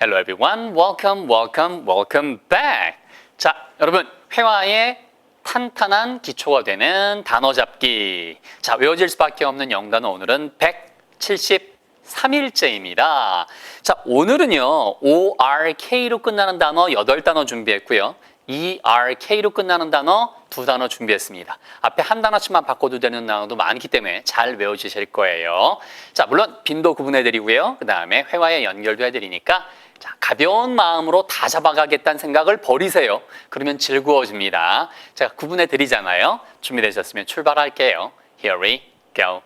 Hello everyone. Welcome, welcome, welcome back. 자, 여러분, 회화의 탄탄한 기초가 되는 단어 잡기. 자, 외워질 수밖에 없는 영단어 오늘은 173일째입니다. 자, 오늘은요, ORK로 끝나는 단어 8단어 준비했고요. ERK로 끝나는 단어 두 단어 준비했습니다. 앞에 한 단어씩만 바꿔도 되는 단어도 많기 때문에 잘 외워주실 거예요. 자, 물론 빈도 구분해드리고요. 그 다음에 회화에 연결도 해드리니까 자, 가벼운 마음으로 다 잡아가겠다는 생각을 버리세요. 그러면 즐거워집니다. 제가 구분해 드리잖아요. 준비되셨으면 출발할게요. Here we go.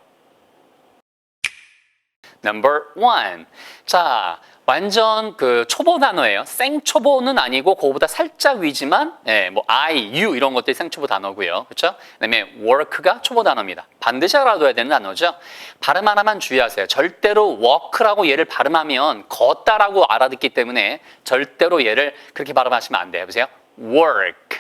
Number one. 자, 완전 그 초보 단어예요. 생초보는 아니고 그거보다 살짝 위지만, 예, 뭐 I, you 이런 것들이 생초보 단어고요. 그렇죠? 그다음에 work가 초보 단어입니다. 반드시 알아둬야 되는 단어죠. 발음 하나만 주의하세요. 절대로 walk라고 얘를 발음하면 걷다라고 알아듣기 때문에 절대로 얘를 그렇게 발음하시면 안 돼요. 보세요. work.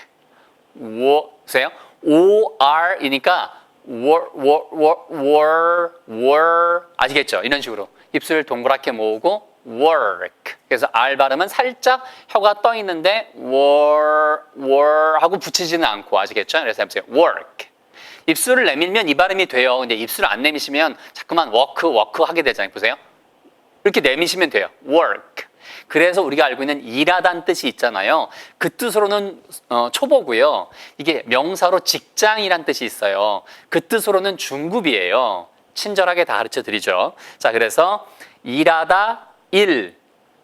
wo, 보세요. OR이니까 wor, wor, wor, wor, wor 아시겠죠? 이런 식으로 입술 동그랗게 모으고 work. 그래서 R 발음은 살짝 혀가 떠 있는데 wor, wor 하고 붙이지는 않고 아시겠죠? 그래서 해보세요. work. 입술을 내밀면 이 발음이 돼요. 근데 입술을 안 내미시면 자꾸만 work, work 하게 되잖아요. 보세요. 이렇게 내미시면 돼요. work. 그래서 우리가 알고 있는 일하다는 뜻이 있잖아요. 그 뜻으로는 어, 초보고요. 이게 명사로 직장이란 뜻이 있어요. 그 뜻으로는 중급이에요. 친절하게 다 가르쳐 드리죠. 자, 그래서 일하다 일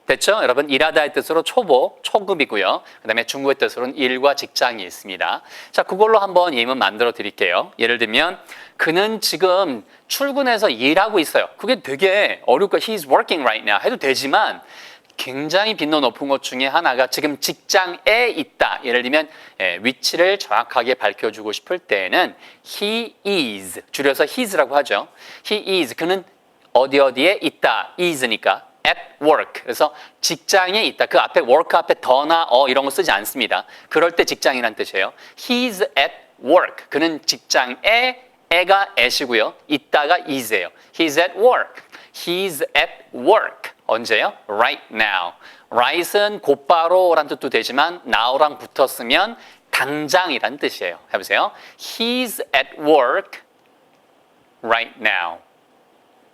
됐죠? 여러분 일하다의 뜻으로 초보, 초급이고요. 그 다음에 중국의 뜻으로는 일과 직장이 있습니다. 자, 그걸로 한번 예문 만들어 드릴게요. 예를 들면 그는 지금 출근해서 일하고 있어요. 그게 되게 어렵고 he's working right now 해도 되지만 굉장히 빈도 높은 것 중에 하나가 지금 직장에 있다. 예를 들면 예, 위치를 정확하게 밝혀주고 싶을 때는 he is 줄여서 his라고 하죠. he is 그는 어디 어디에 있다. is니까 at work. 그래서 직장에 있다. 그 앞에 work 앞에 더나 어 이런 거 쓰지 않습니다. 그럴 때 직장이란 뜻이에요. He's at work. 그는 직장에 애가 at이고요. 있다가 is예요. He's at work. He's at work. 언제요? Right now. Right은 곧바로란 뜻도 되지만 now랑 붙었으면 당장이란 뜻이에요. 해보세요. He's at work right now.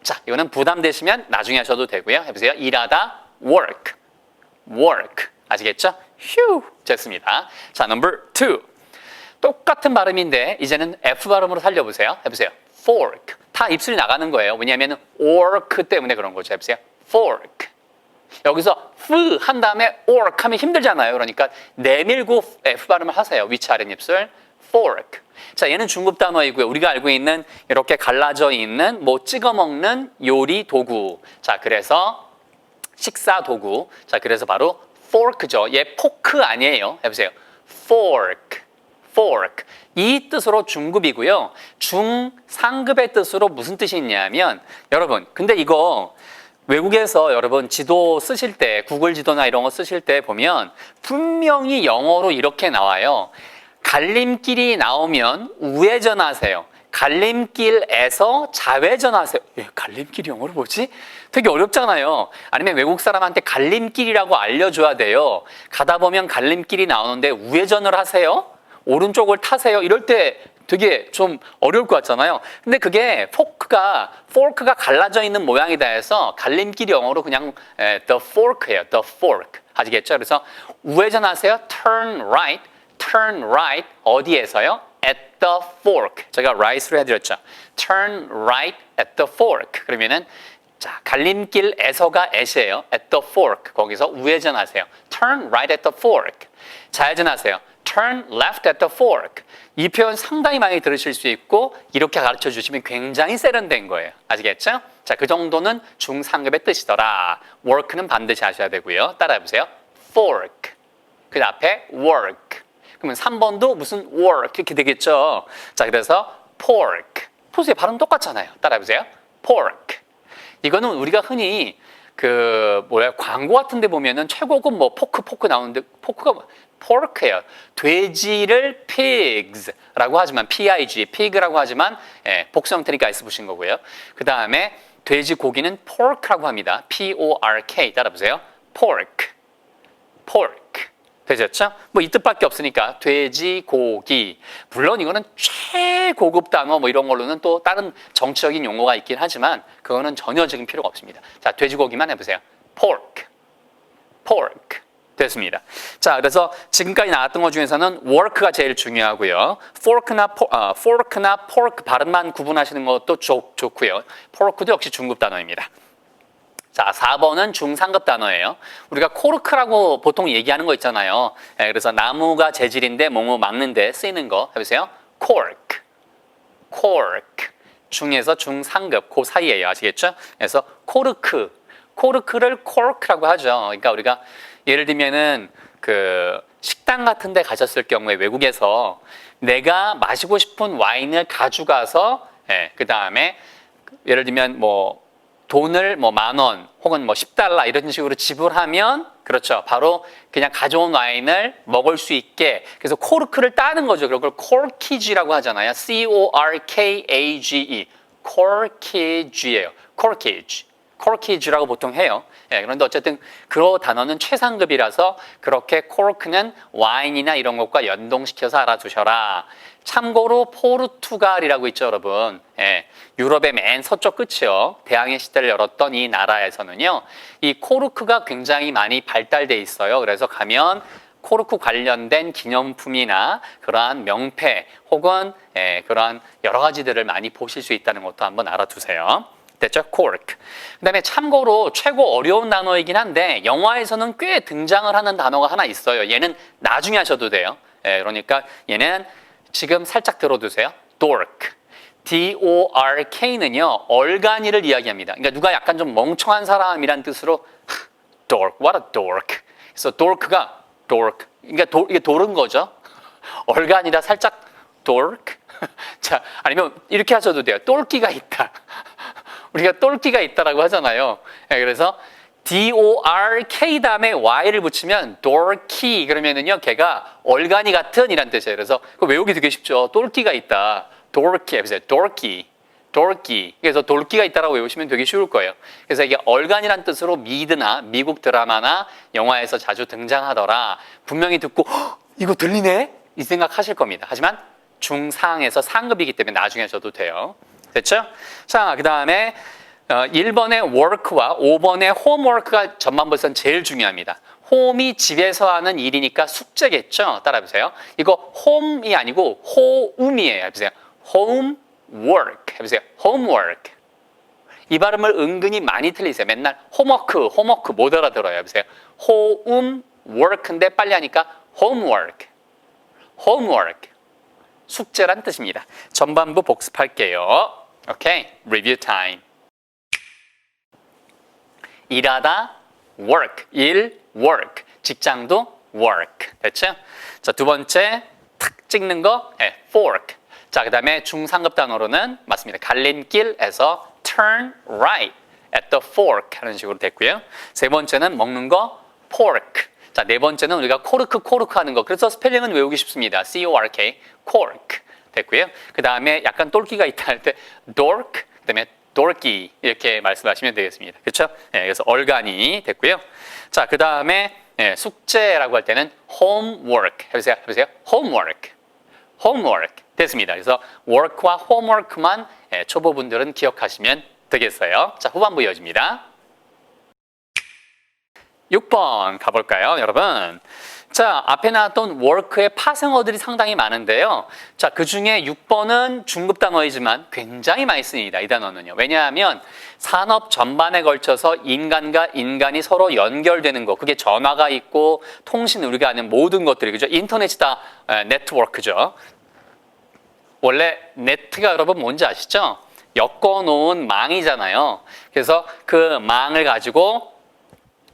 자, 이거는 부담되시면 나중에 하셔도 되고요. 해보세요. 일하다, work, work. 아시겠죠? 휴, 됐습니다. 자, number two. 똑같은 발음인데 이제는 F 발음으로 살려보세요. 해보세요. fork. 다 입술이 나가는 거예요. 왜냐하면 work 때문에 그런 거죠. 해보세요. fork. 여기서 f 한 다음에 ork 하면 힘들잖아요. 그러니까 내밀고 F 발음을 하세요. 위치 아랫 입술. Fork. 자, 얘는 중급 단어이고요. 우리가 알고 있는 이렇게 갈라져 있는 뭐 찍어 먹는 요리 도구. 자, 그래서 식사 도구. 자, 그래서 바로 fork죠. 얘 포크 아니에요. 해보세요. fork. fork. 이 뜻으로 중급이고요. 중상급의 뜻으로 무슨 뜻이 있냐면 여러분, 근데 이거 외국에서 여러분 지도 쓰실 때 구글 지도나 이런 거 쓰실 때 보면 분명히 영어로 이렇게 나와요. 갈림길이 나오면 우회전하세요. 갈림길에서 좌회전하세요. 예, 갈림길이 영어로 뭐지? 되게 어렵잖아요. 아니면 외국 사람한테 갈림길이라고 알려줘야 돼요. 가다 보면 갈림길이 나오는데 우회전을 하세요. 오른쪽을 타세요. 이럴 때 되게 좀 어려울 것 같잖아요. 근데 그게 포크가 포크가 갈라져 있는 모양이다 해서 갈림길이 영어로 그냥 에, the fork예요. the fork. 아시겠죠? 그래서 우회전하세요. turn right. Turn right 어디에서요? at the fork. 제가 right으로 해드렸죠. turn right at the fork. 그러면은 자 갈림길에서가 at이에요. at the fork. 거기서 우회전하세요. turn right at the fork. 좌회전하세요. turn left at the fork. 이 표현 상당히 많이 들으실 수 있고 이렇게 가르쳐 주시면 굉장히 세련된 거예요. 아시겠죠? 자, 그 정도는 중상급의 뜻이더라. work는 반드시 하셔야 되고요. 따라해 보세요. fork. 그 앞에 work. 그러면 3번도 무슨 work 이렇게 되겠죠. 자, 그래서 pork. 보세요. 발음 똑같잖아요. 따라해 보세요. pork. 이거는 우리가 흔히 그 뭐야 광고 같은 데 보면은 최고급 뭐 포크 포크 나오는데 포크가 뭐 pork예요. 돼지를 pigs라고 하지만 pig pig라고 하지만 예, 복수 형태니까 s 붙인 거고요. 그 다음에 돼지 고기는 pork라고 합니다. p o r k 따라 보세요. pork pork 되셨죠? 뭐 이 뜻밖에 없으니까 돼지 고기 물론 이거는 최고급 단어 뭐 이런 걸로는 또 다른 정치적인 용어가 있긴 하지만 그거는 전혀 지금 필요가 없습니다. 자 돼지고기만 해보세요. pork pork 됐습니다. 자, 그래서 지금까지 나왔던 것 중에서는 work가 제일 중요하고요. fork나 po, 아, fork나 pork 발음만 구분하시는 것도 좋, 좋고요. pork도 역시 중급 단어입니다. 자, 4번은 중상급 단어예요. 우리가 코르크라고 보통 얘기하는 거 있잖아요. 예, 그래서 나무가 재질인데 뭐뭐 막는데 쓰이는 거 해보세요. cork, cork. 중에서 중상급 그 사이에요. 아시겠죠? 그래서 코르크, 코르크를 cork라고 하죠. 그러니까 우리가 예를 들면은 그 식당 같은 데 가셨을 경우에 외국에서 내가 마시고 싶은 와인을 가져가서 예, 그 다음에 예를 들면 뭐 돈을 뭐 만 원 혹은 뭐 10달러 이런 식으로 지불하면 그렇죠. 바로 그냥 가져온 와인을 먹을 수 있게 그래서 코르크를 따는 거죠. 그걸 corkage라고 하잖아요. C O R K A G E. corkage예요. corkage. corkage라고 보통 해요. 예, 그런데 어쨌든 그 단어는 최상급이라서 그렇게 cork는 와인이나 이런 것과 연동시켜서 알아두셔라. 참고로 포르투갈이라고 있죠, 여러분. 예, 유럽의 맨 서쪽 끝이요. 대항해 시대를 열었던 이 나라에서는요, 이 코르크가 굉장히 많이 발달돼 있어요. 그래서 가면 코르크 관련된 기념품이나 그러한 명패 혹은 예, 그러한 여러 가지들을 많이 보실 수 있다는 것도 한번 알아두세요. 됐죠? cork. 그 다음에 참고로 최고 어려운 단어이긴 한데 영화에서는 꽤 등장을 하는 단어가 하나 있어요. 얘는 나중에 하셔도 돼요. 예, 그러니까 얘는 지금 살짝 들어두세요. dork. D-O-R-K는요, 얼간이를 이야기합니다. 그러니까 누가 약간 좀 멍청한 사람이란 뜻으로 dork, what a dork. 그래서 dork가 dork. 그러니까 도, 이게 돌은 거죠. 얼간이라 살짝 dork. 자, 아니면 이렇게 하셔도 돼요. 똘끼가 있다. 우리가 똘끼가 있다라고 하잖아요. 예, 그래서 D-O-R-K 다음에 Y를 붙이면 dorky 그러면은요, 걔가 얼간이 같은 이란 뜻이에요. 그래서 그거 외우기 되게 쉽죠. 똘끼가 있다. dorky 해보세요. dorky. dorky. 그래서 돌기가 있다라고 외우시면 되게 쉬울 거예요. 그래서 이게 얼간이란 뜻으로 미드나 미국 드라마나 영화에서 자주 등장하더라. 분명히 듣고 "헉, 이거 들리네? 이 생각하실 겁니다. 하지만 중상에서 상급이기 때문에 나중에 하셔도 돼요. 됐죠? 자, 그 다음에 1번의 work와 5번의 homework가 전반부에서는 제일 중요합니다. 홈이 집에서 하는 일이니까 숙제겠죠? 따라해보세요. 이거 home이 아니고 home이에요. 해보세요. homework. 해보세요. homework. 이 발음을 은근히 많이 틀리세요. 맨날 홈워크, 홈워크 못 알아들어요. 해보세요. homework인데 빨리 하니까 homework. homework. 숙제란 뜻입니다. 전반부 복습할게요. 오케이, 리뷰 타임. 일하다 work, 일 work, 직장도 work. 됐죠? 자, 두 번째 탁 찍는 거 네, fork. 자, 그다음에 중상급 단어로는 맞습니다. 갈림길에서 turn right at the fork 하는 식으로 됐고요. 세 번째는 먹는 거 pork. 자, 네 번째는 우리가 코르크 코르크 하는 거. 그래서 스펠링은 외우기 쉽습니다. C O R K cork 됐고요. 그 다음에 약간 똘끼가 있다 할 때 dork, 그 다음에 dorky 이렇게 말씀하시면 되겠습니다. 그렇죠? 네, 그래서 얼간이 됐고요. 자, 그 다음에 네, 숙제라고 할 때는 homework 해보세요. 해보세요. homework, homework 됐습니다. 그래서 work와 homework만 예, 초보분들은 기억하시면 되겠어요. 자, 후반부 이어집니다. 6번 가볼까요, 여러분? 자, 앞에 나왔던 work의 파생어들이 상당히 많은데요. 자, 그 중에 6번은 중급 단어이지만 굉장히 많이 쓰입니다. 이 단어는요. 왜냐하면 산업 전반에 걸쳐서 인간과 인간이 서로 연결되는 거, 그게 전화가 있고 통신 우리가 아는 모든 것들이 그죠? 인터넷이 다 에, 네트워크죠. 원래 네트가 여러분 뭔지 아시죠? 엮어놓은 망이잖아요. 그래서 그 망을 가지고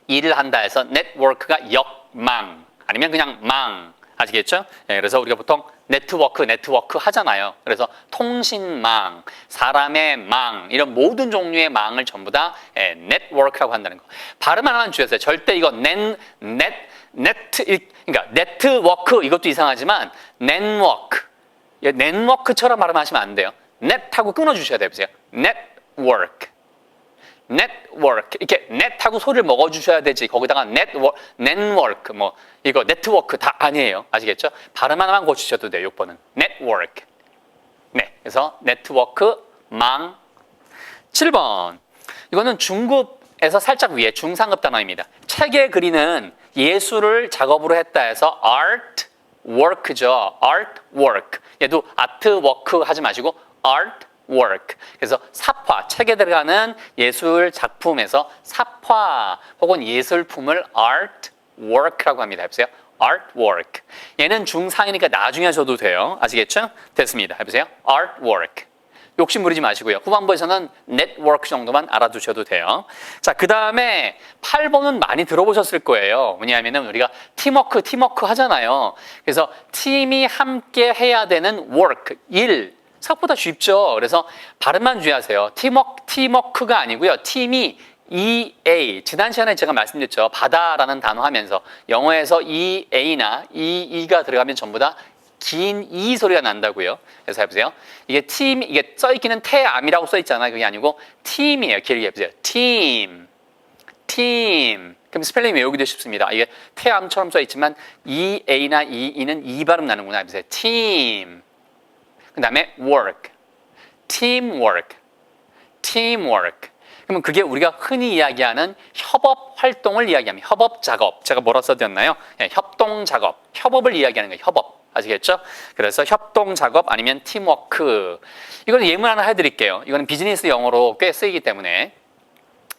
일을 한다 해서 네트워크가 역망 아니면 그냥 망 아시겠죠? 예, 그래서 우리가 보통 네트워크, 네트워크 하잖아요. 그래서 통신망, 사람의 망, 이런 모든 종류의 망을 전부 다 예, 네트워크라고 한다는 거. 발음 하나만 주셨어요. 절대 이거 넷, 넷, 네트, 이- 그러니까 네트워크 이것도 이상하지만 넷워크, 예, 넷워크처럼 발음하시면 안 돼요. 넷하고 끊어주셔야 돼요. 보세요. 네트워크. 네트워크 이렇게 넷하고 소리를 먹어주셔야 되지. 거기다가 네트워크 뭐 이거 네트워크 다 아니에요. 아시겠죠? 발음 하나만 고치셔도 돼요 6번은. 네트워크 네 그래서 네트워크 망. 7번. 이거는 중급에서 살짝 위에 중상급 단어입니다. 책에 그리는 예술을 작업으로 했다 해서 art work 얘도 아트 워크 하지 마시고 art work. 그래서 삽화, 책에 들어가는 예술 작품에서 삽화 혹은 예술품을 art work라고 합니다. 해보세요. art work. 얘는 중상이니까 나중에 하셔도 돼요. 아시겠죠? 됐습니다. 해보세요. art work. 욕심 부리지 마시고요. 후반부에서는 네트워크 정도만 알아두셔도 돼요. 자, 그 다음에 8번은 많이 들어보셨을 거예요. 왜냐하면 우리가 팀워크, 팀워크 하잖아요. 그래서 팀이 함께 해야 되는 work, 일. 생각보다 쉽죠. 그래서 발음만 주의하세요. 팀워크, 팀워크가 아니고요. 팀이 EA. 지난 시간에 제가 말씀드렸죠. 바다라는 단어 하면서 영어에서 EA나 EE가 들어가면 전부 다긴이 소리가 난다고요. 그래서 해보세요. 이게 팀, 이게 써있기는 태암이라고 써있잖아요. 그게 아니고 팀이에요. 길게 해보세요. 팀. 팀. 그럼 스펠링 외우기도 쉽습니다. 이게 태암처럼 써있지만 EA나 EE는 이 발음 나는구나. 해보세요. 팀. 그 다음에 work, teamwork, teamwork. 그러면 그게 우리가 흔히 이야기하는 협업 활동을 이야기합니다. 협업 작업. 제가 뭐라 써드렸나요? 예, 협동 작업. 협업을 이야기하는 거예요. 협업. 아시겠죠? 그래서 협동 작업 아니면 팀워크. 이거는 예문 하나 해드릴게요. 이거는 비즈니스 영어로 꽤 쓰이기 때문에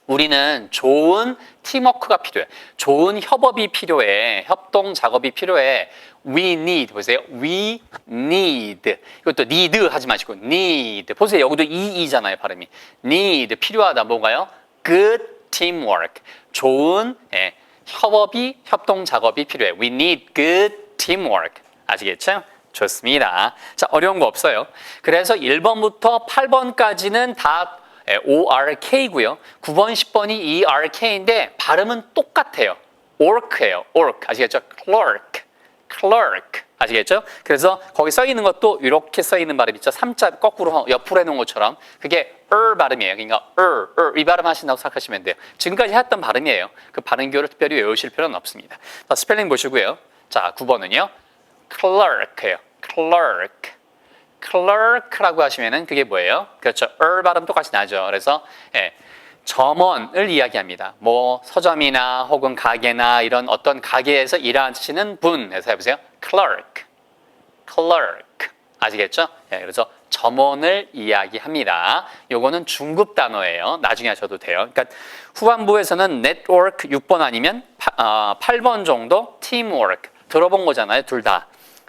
우리는 좋은 팀워크가 필요해. 좋은 협업이 필요해. 협동 작업이 필요해. We need 보세요. We need. 이것도 need 하지 마시고 need. 보세요. 여기도 e이잖아요. 발음이. need 필요하다. 뭔가요? Good teamwork. 좋은 예, 협업이 협동 작업이 필요해. We need good teamwork. 아시겠죠? 좋습니다. 자, 어려운 거 없어요. 그래서 1번부터 8번까지는 다 예, ORK고요. 9번, 10번이 ERK인데 발음은 똑같아요. ork예요. ork. 아시겠죠? clerk. clerk. 아시겠죠? 그래서 거기 써 있는 것도 이렇게 써 있는 발음 있죠. 3자 거꾸로 옆으로 해 놓은 것처럼 그게 er 발음이에요. 그러니까 er, er 이 발음 하신다고 생각하시면 돼요. 지금까지 했던 발음이에요. 그 발음 교를 특별히 외우실 필요는 없습니다. 자, 스펠링 보시고요. 자, 9번은요. clerk예요. clerk. Clerk라고 하시면은 그게 뭐예요? 그렇죠. er 발음 똑같이 나죠. 그래서 예, 점원을 이야기합니다. 뭐 서점이나 혹은 가게나 이런 어떤 가게에서 일하시는 분 해서 해보세요. clerk, clerk 아시겠죠? 예, 그래서 점원을 이야기합니다. 요거는 중급 단어예요. 나중에 하셔도 돼요. 그러니까 후반부에서는 network 6번 아니면 8번 정도 teamwork 들어본 거잖아요. 둘 다.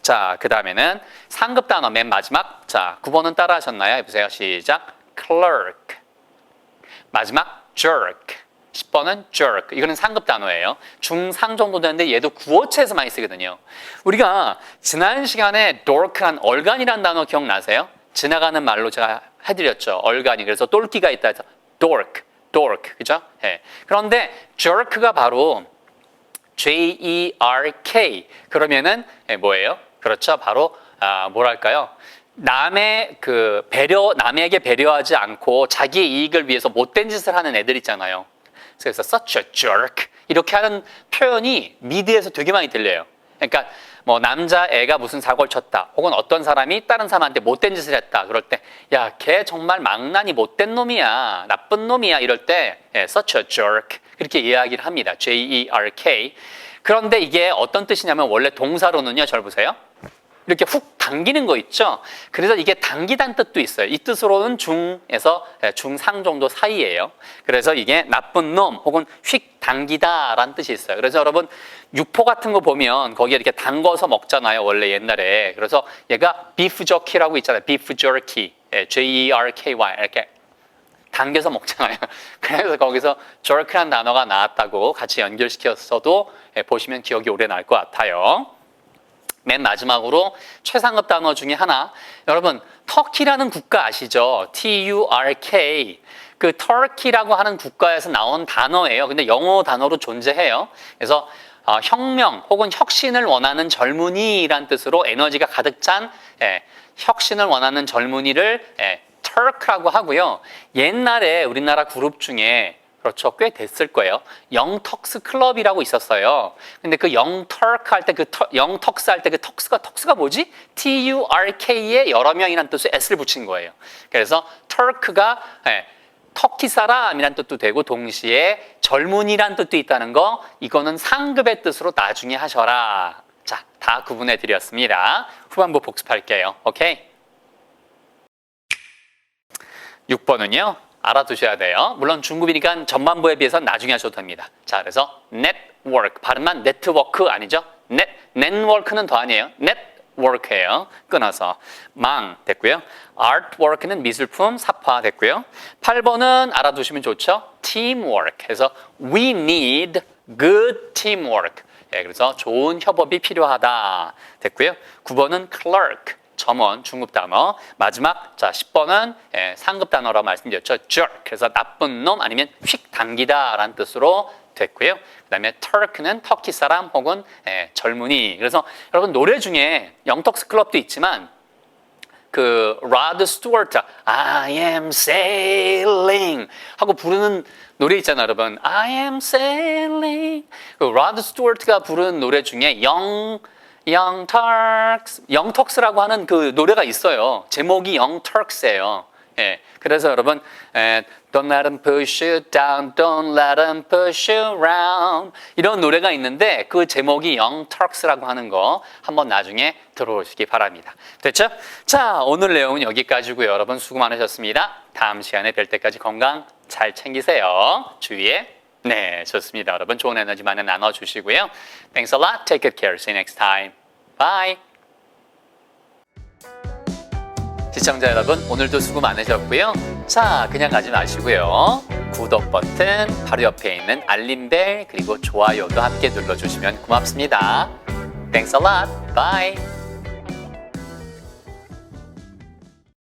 자, 그 다음에는 상급 단어 맨 마지막. 자, 9번은 따라 하셨나요? 해보세요. 시작. clerk. 마지막 jerk. 10번은 jerk. 이거는 상급 단어예요. 중상 정도 되는데 얘도 구어체에서 많이 쓰거든요. 우리가 지난 시간에 dork란 얼간이라는 단어 기억나세요? 지나가는 말로 제가 해드렸죠. 얼간이. 그래서 똘끼가 있다 해서 dork, dork. 그죠? 예. 그런데 jerk가 바로 J-E-R-K. 그러면은 예, 뭐예요? 그렇죠. 바로 아, 뭐랄까요? 남의 그 배려 남에게 배려하지 않고 자기의 이익을 위해서 못된 짓을 하는 애들 있잖아요. 그래서 such a jerk 이렇게 하는 표현이 미드에서 되게 많이 들려요. 그러니까 뭐 남자 애가 무슨 사고를 쳤다 혹은 어떤 사람이 다른 사람한테 못된 짓을 했다 그럴 때 야 걔 정말 망나니 못된 놈이야 나쁜 놈이야 이럴 때 예, such a jerk 그렇게 이야기를 합니다 J-E-R-K 그런데 이게 어떤 뜻이냐면 원래 동사로는요 잘 보세요 이렇게 훅 당기는 거 있죠. 그래서 이게 당기단 뜻도 있어요. 이 뜻으로는 중에서 예, 중상 정도 사이예요. 그래서 이게 나쁜 놈 혹은 휙 당기다라는 뜻이 있어요. 그래서 여러분 육포 같은 거 보면 거기에 이렇게 담궈서 먹잖아요. 원래 옛날에. 그래서 얘가 비프 저키라고 있잖아요. 비프 저키. J-E-R-K-Y 이렇게 당겨서 먹잖아요. 그래서 거기서 jerk라는 단어가 나왔다고 같이 연결시켰어도 예, 보시면 기억이 오래 날 것 같아요. 맨 마지막으로 최상급 단어 중에 하나. 여러분, 터키라는 국가 아시죠? T-U-R-K. 그 터키라고 하는 국가에서 나온 단어예요. 근데 영어 단어로 존재해요. 그래서 어, 혁명 혹은 혁신을 원하는 젊은이란 뜻으로 에너지가 가득 찬 예, 혁신을 원하는 젊은이를 예, 터크라고 하고요. 옛날에 우리나라 그룹 중에 그렇죠. 꽤 됐을 거예요. 영턱스 클럽이라고 있었어요. 근데 그 영터크 할때 그 영턱스 할 때 그 턱스가 턱스가 뭐지? T U R K에 여러 명이라는 뜻의 S를 붙인 거예요. 그래서 터크가 예, 터키 사람이란 뜻도 되고 동시에 젊은이란 뜻도 있다는 거 이거는 상급의 뜻으로 나중에 하셔라. 자, 다 구분해 드렸습니다. 후반부 복습할게요. 오케이. 6번은요. 알아두셔야 돼요. 물론 중급이니까 전반부에 비해서 나중에 하셔도 됩니다. 자, 그래서 network 발음만 네트워크 아니죠? net network는 더 아니에요. network예요. 끊어서 망 됐고요. artwork는 미술품 삽화 됐고요. 8번은 알아두시면 좋죠. teamwork. 그래서 we need good teamwork. 예, 그래서 좋은 협업이 필요하다. 됐고요. 9번은 clerk. 점원, 중급 단어. 마지막, 자, 10번은 예, 상급 단어라고 말씀드렸죠. jerk. 그래서 나쁜 놈 아니면 휙 당기다 라는 뜻으로 됐고요. 그 다음에 Turk는 터키 사람 혹은 예, 젊은이. 그래서 여러분 노래 중에 영턱스 클럽도 있지만 그 라드 스튜어트 I am sailing 하고 부르는 노래 있잖아요, 여러분. I am sailing. 그 라드 스튜어트가 부르는 노래 중에 영 Young Turks라고 하는 그 노래가 있어요. 제목이 Turks예요. 예, 그래서 여러분, 에, Don't let them push you down, don't let them push you around 이런 노래가 있는데 그 제목이 Turks라고 하는 거 한번 나중에 들어보시기 바랍니다. 됐죠? 자, 오늘 내용은 여기까지고요. 여러분 수고 많으셨습니다. 다음 시간에 뵐 때까지 건강 잘 챙기세요. 주위에 네, 좋습니다. 여러분 좋은 에너지 많이 나눠주시고요. Thanks a lot. Take good care. See you next time. Bye. 시청자 여러분, 오늘도 수고 많으셨고요. 자, 그냥 가지 마시고요. 구독 버튼, 바로 옆에 있는 알림벨, 그리고 좋아요도 함께 눌러주시면 고맙습니다. Thanks a lot. Bye.